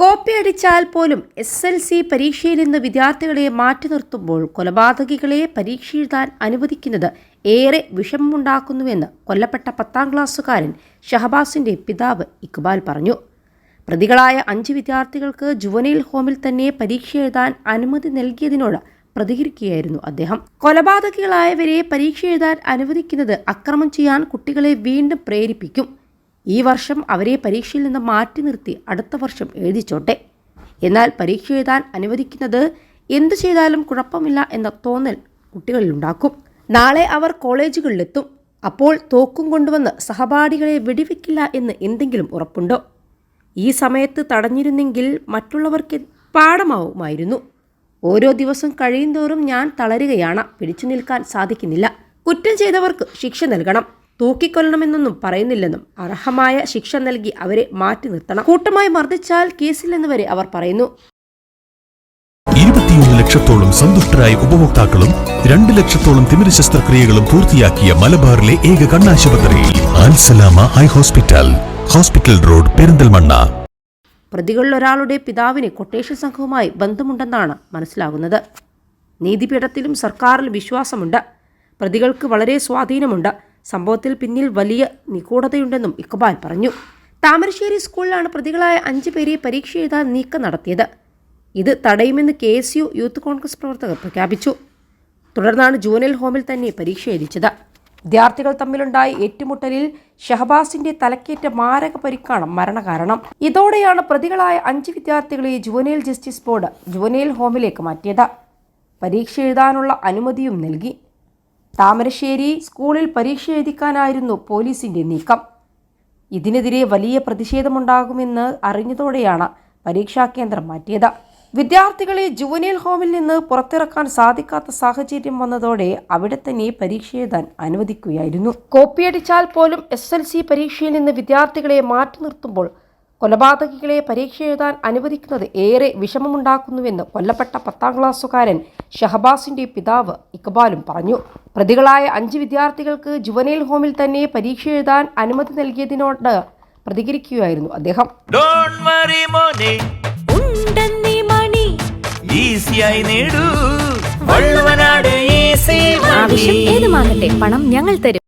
Copy അടിച്ചാൽ പോലും S L C പരീക്ഷയിൽ നിന്ന് വിദ്യാർത്ഥികളെ മാറ്റി നിർത്തുമ്പോൾ കൊലപാതകികളെ പരീക്ഷ എഴുതാൻ അനുവദിക്കുന്നത് ഏറെ വിഷമമുണ്ടാക്കുന്നുവെന്ന് കൊല്ലപ്പെട്ട പത്താം ക്ലാസ്സുകാരൻ ഷഹബാസിന്റെ പിതാവ് ഇക്ബാൽ പറഞ്ഞു. പ്രതികളായ അഞ്ച് വിദ്യാർത്ഥികൾക്ക് ജുവനൈൽ ഹോമിൽ തന്നെ പരീക്ഷ എഴുതാൻ അനുമതി നൽകിയതിനോട് പ്രതികരിക്കുകയായിരുന്നു അദ്ദേഹം. കൊലപാതകികളായവരെ പരീക്ഷ എഴുതാൻ അനുവദിക്കുന്നത് അക്രമം ചെയ്യാൻ കുട്ടികളെ വീണ്ടും പ്രേരിപ്പിക്കും. ഈ വർഷം അവരെ പരീക്ഷയിൽ നിന്ന് മാറ്റി നിർത്തി അടുത്ത വർഷം എഴുതിച്ചോട്ടെ. എന്നാൽ പരീക്ഷ എഴുതാൻ അനുവദിക്കുന്നത് എന്തു ചെയ്താലും കുഴപ്പമില്ല എന്ന തോന്നൽ കുട്ടികളിലുണ്ടാക്കും. നാളെ അവർ കോളേജുകളിലെത്തും. അപ്പോൾ തോക്കും കൊണ്ടുവന്ന് സഹപാഠികളെ വെടിവെക്കില്ല എന്ന് എന്തെങ്കിലും ഉറപ്പുണ്ടോ? ഈ സമയത്ത് തടഞ്ഞിരുന്നെങ്കിൽ മറ്റുള്ളവർക്ക് പാഠമാവുമായിരുന്നു. ഓരോ ദിവസം കഴിയുന്തോറും ഞാൻ തളരുകയാണ്. പിടിച്ചു നിൽക്കാൻ സാധിക്കുന്നില്ല. കുറ്റം ചെയ്തവർക്ക് ശിക്ഷ നൽകണം. തൂക്കിക്കൊല്ലണമെന്നൊന്നും പറയുന്നില്ലെന്നും അർഹമായ ശിക്ഷ നൽകി അവരെ മാറ്റി നിർത്തണം. കൂട്ടമായി മർദ്ദിച്ചാൽ കേസില്ലെന്ന് വരെ അവർ പറയുന്നു. ഇരുപത്തിയൊന്ന് ലക്ഷത്തോളം സന്തുഷ്ടരായ ഉപഭോക്താക്കളും രണ്ട് ലക്ഷത്തോളം തിമിര ശസ്ത്രക്രിയകളും പൂർത്തിയാക്കിയ മലബാറിലെ ഏക കണ്ണാശുപത്രി Alsalama eye hospital hospital road Perinthalmanna. പ്രതികളിൽ ഒരാളുടെ പിതാവിന് കൊട്ടേഷൻ സംഘവുമായി ബന്ധമുണ്ടെന്നാണ് മനസ്സിലാകുന്നത്. നീതിപീഠത്തിലും സർക്കാരിൽ വിശ്വാസമുണ്ട്. പ്രതികൾക്ക് വളരെ സ്വാധീനമുണ്ട്. സംഭവത്തിൽ പിന്നിൽ വലിയ നിഗൂഢതയുണ്ടെന്നും ഇക്ബാൽ പറഞ്ഞു. താമരശ്ശേരി സ്കൂളിലാണ് പ്രതികളായ അഞ്ചു പേരെ പരീക്ഷ എഴുതാൻ നീക്കം നടത്തിയത്. ഇത് തടയുമെന്ന് K S U youth Congress പ്രവർത്തകർ പ്രഖ്യാപിച്ചു. തുടർന്നാണ് ജൂനിയൽ ഹോമിൽ തന്നെ പരീക്ഷ എഴുതിച്ചത്. വിദ്യാർത്ഥികൾ തമ്മിലുണ്ടായ ഏറ്റുമുട്ടലിൽ ഷഹബാസിന്റെ തലക്കേറ്റ മാരക പരിക്കാണ് മരണകാരണം. ഇതോടെയാണ് പ്രതികളായ അഞ്ച് വിദ്യാർത്ഥികളെ ജുവനൈൽ ജസ്റ്റിസ് ബോർഡ് ജുവനൈൽ ഹോമിലേക്ക് മാറ്റിയത്. പരീക്ഷ എഴുതാനുള്ള അനുമതിയും നൽകി. താമരശ്ശേരി സ്കൂളിൽ പരീക്ഷ എഴുതിക്കാനായിരുന്നു പോലീസിന്റെ നീക്കം. ഇതിനെതിരെ വലിയ പ്രതിഷേധമുണ്ടാകുമെന്ന് അറിഞ്ഞതോടെയാണ് പരീക്ഷാ കേന്ദ്രം മാറ്റിയത്. വിദ്യാർത്ഥികളെ ജുവനിയൽ ഹോമിൽ നിന്ന് പുറത്തിറക്കാൻ സാധിക്കാത്ത സാഹചര്യം വന്നതോടെ അവിടെ തന്നെ പരീക്ഷ എഴുതാൻ അനുവദിക്കുകയായിരുന്നു. കോപ്പിയടിച്ചാൽ പോലും എസ് എൽ സി പരീക്ഷയിൽ നിന്ന് വിദ്യാർത്ഥികളെ മാറ്റി നിർത്തുമ്പോൾ കൊലപാതകികളെ പരീക്ഷ എഴുതാൻ അനുവദിക്കുന്നത് ഏറെ വിഷമമുണ്ടാക്കുന്നുവെന്ന് കൊല്ലപ്പെട്ട പത്താം ക്ലാസ്സുകാരൻ ഷഹബാസിന്റെ പിതാവ് ഇക്ബാലും പറഞ്ഞു. പ്രതികളായ അഞ്ച് വിദ്യാർത്ഥികൾക്ക് ജുവനൈൽ ഹോമിൽ തന്നെ പരീക്ഷ എഴുതാൻ അനുമതി നൽകിയതിനോട് പ്രതികരിക്കുകയായിരുന്നു അദ്ദേഹം. ഡോണ്ട് വറി മോനെ. ഉണ്ടെന്നീ മണി. ഈസിയായി നേടൂ. വള്ളുവനാട് ഈസി ആവശ്യം ഏതുമാകട്ടെ പണം ഞങ്ങൾ തരും.